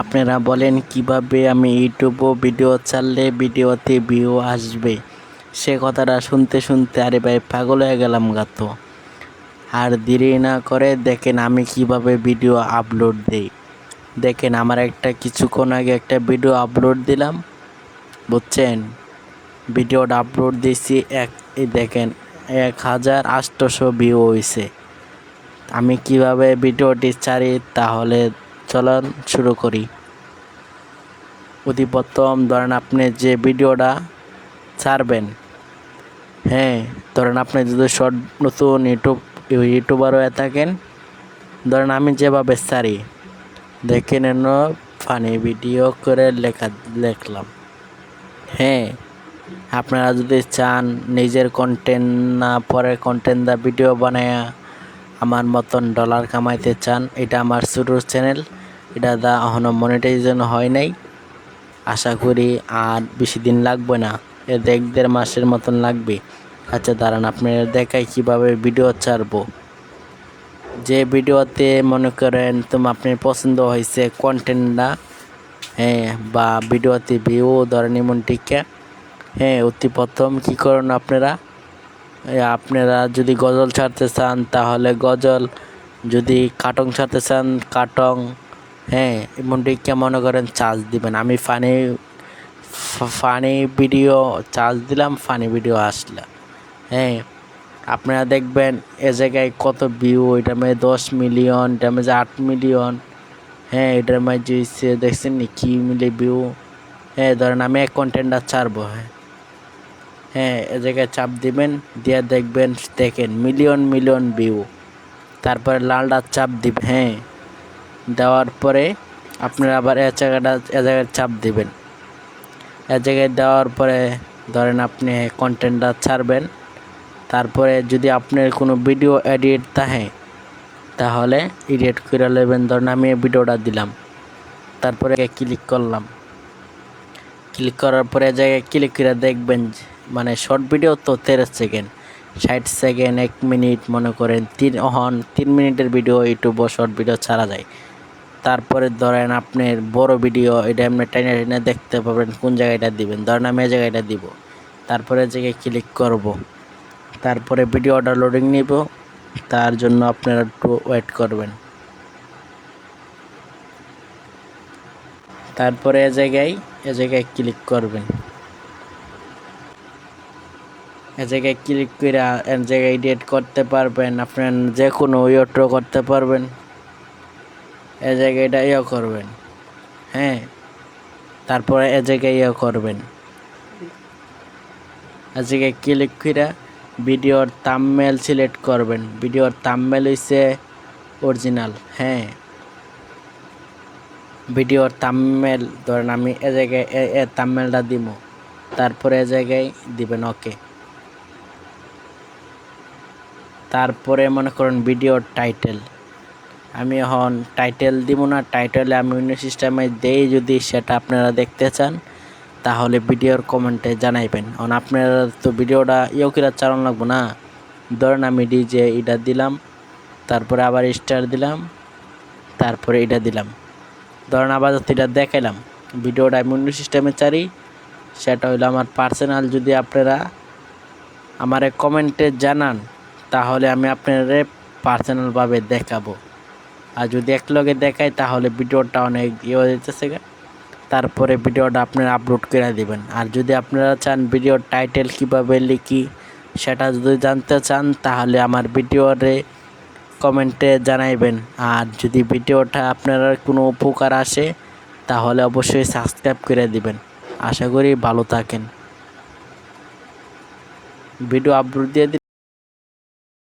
আপনারা বলেন কীভাবে আমি ইউটিউবও ভিডিও ছাড়লে ভিডিওতে ভিউ আসবে? সে কথাটা শুনতে শুনতে আরে ভাই পাগল হয়ে গেলাম গাতো আর দেরি না করে দেখেন আমি কীভাবে ভিডিও আপলোড দিই। দেখেন আমার একটা কিছুক্ষণ আগে একটা ভিডিও আপলোড দিলাম, বুঝছেন? ভিডিওটা আপলোড দিয়েছি এক দেখেন, এক হাজার আটশোশো ভিউ হয়েছে আমি কীভাবে ভিডিওটি ছাড়ি তাহলে চলন শুরু করি। প্রথম ধরেন আপনি যে ভিডিওটা ছাড়বেন। হ্যাঁ ধরেন আপনি যদি শর্ট নতুন ইউটিউব ইউটিউবার হয়ে থাকেন, ধরেন আমি যেভাবে ছাড়ি, দেখে নেন ফানি ভিডিও করে লেখা লেখলাম হ্যাঁ আপনারা যদি চান নিজের কন্টেন্ট না পরে কন্টেন্ট দা ভিডিও বানায়া আমার মতন ডলার কামাইতে চান, এটা আমার শুরুর চ্যানেল এটা দা এখনও মনিটাইজেশন হয় নাই। আশা করি আর বেশি দিন লাগবে না। এর এক দেড় মাসের মতন লাগবে। আচ্ছা দাঁড়ান আপনারা দেখাই কীভাবে ভিডিও ছাড়বো। যে ভিডিওতে মনে করেন তোমার আপনার পছন্দ হয়েছে কন্টেন্টটা হ্যাঁ বা ভিডিওতে ভিউ ধরেন এমন টিকা হ্যাঁ অতি প্রথম কী করুন আপনারা? আপনারা যদি গজল ছাড়তে চান তাহলে গজল, যদি কাটং ছাড়তে চান, কাটং হ্যাঁ এমনটিকে মনে করেন চার্জ দিবেন। আমি ফানি ফানি ভিডিও চার্জ দিলাম ফানি ভিডিও আসলো। হ্যাঁ আপনারা দেখবেন এ জায়গায় কত ভিউ এটার মধ্যে দশ মিলিয়ন এটার মধ্যে আট মিলিয়ন হ্যাঁ এটার মধ্যে হচ্ছে দেখছেন নি কি মিলে ভিউ হ্যাঁ ধরেন আমি এক কন্টেন্টটা ছাড়বো হ্যাঁ। হ্যাঁ এ জায়গায় চাপ দিবেন, দিয়ে দেখবেন, দেখেন মিলিয়ন মিলিয়ন ভিউ তারপরে লালটা চাপ দিবেন হ্যাঁ। দেওয়ার পরে আপনারা আবার এ জায়গাটা এ জায়গায় চাপ দিবেন। এ জায়গায় দেওয়ার পরে ধরেন আপনি কন্টেন্টটা ছাড়বেন। তারপরে যদি আপনার কোনো ভিডিও এডিট থাকে, তাহলে এডিট করে নেবেন। ধরেন আমি ভিডিওটা দিলাম। তারপরে ক্লিক করলাম। ক্লিক করার পরে জায়গায় ক্লিক করে দেখবেন মানে শর্ট ভিডিও তো তেরো সেকেন্ড ষাট সেকেন্ড এক মিনিট মনে করেন, তিন, অহন তিন মিনিটের ভিডিও ইউটিউব শর্ট ভিডিও ছাড়া যায়। তারপরে ধরেন আপনার বড় ভিডিও এটা আপনি টেনে টেনে দেখতে পাবেন কোন জায়গাটা দিবেন। ধরেন আমি এই জায়গাটা দিব। তারপরে জায়গায় ক্লিক করব। তারপরে ভিডিওটা লোডিং নিব। তার জন্য আপনারা একটু ওয়েট করবেন। তারপরে এ জায়গায় এ জায়গায় ক্লিক করবেন। এ জায়গায় ক্লিক করে এ জায়গায় এডিট করতে পারবেন। আপনার যে কোনো ইয়ট্রো করতে পারবেন। এ জায়গায় এটা ইয়ে করবেন। হ্যাঁ তারপরে এ জায়গায় ইয়ে করবেন। এ জায়গায় ক্লিক করে ভিডিওর তামমেল সিলেক্ট করবেন। ভিডিওর তামমেল হইছে অরিজিনাল হ্যাঁ। ভিডিওর তামমেল ধরেন আমি এ জায়গায় এ তামমেলটা দিব তারপরে এ জায়গায় দিবেন, ওকে। তারপরে মনে করেন ভিডিওর টাইটেল আমি এখন টাইটেল দিব না টাইটেলে আমি অন্য সিস্টেমে দেই যদি সেটা আপনারা দেখতে চান, তাহলে ভিডিওর কমেন্টে জানাইবেন। কারণ আপনারা তো ভিডিওটা ইয়ে করে চালান লাগবো না? ধরেন আমি ডিজে এটা দিলাম, তারপরে আবার স্টার দিলাম, তারপরে এটা দিলাম। ধরেন আবার এটা দেখাইলাম, ভিডিওটা আমি অন্য সিস্টেমে চারি সেটা হইল আমার পার্সোনাল যদি আপনারা আমারে কমেন্টে জানান, তাহলে আমি আপনারে পার্সোনালভাবে দেখাবো। আর যদি এক লগে দেখায়, তাহলে ভিডিওটা অনেক ইয়ে হয়ে যেতেছে। তারপরে ভিডিওটা আপনারা আপলোড করে দিবেন। আর যদি আপনারা চান ভিডিওর টাইটেল কীভাবে লিখি, সেটা যদি জানতে চান, তাহলে আমার ভিডিওরে কমেন্টে জানাইবেন। আর যদি ভিডিওটা আপনারা কোনো উপকার আসে, তাহলে অবশ্যই সাবস্ক্রাইব করে দিবেন। আশা করি ভালো থাকেন। ভিডিও আপলোড দিয়ে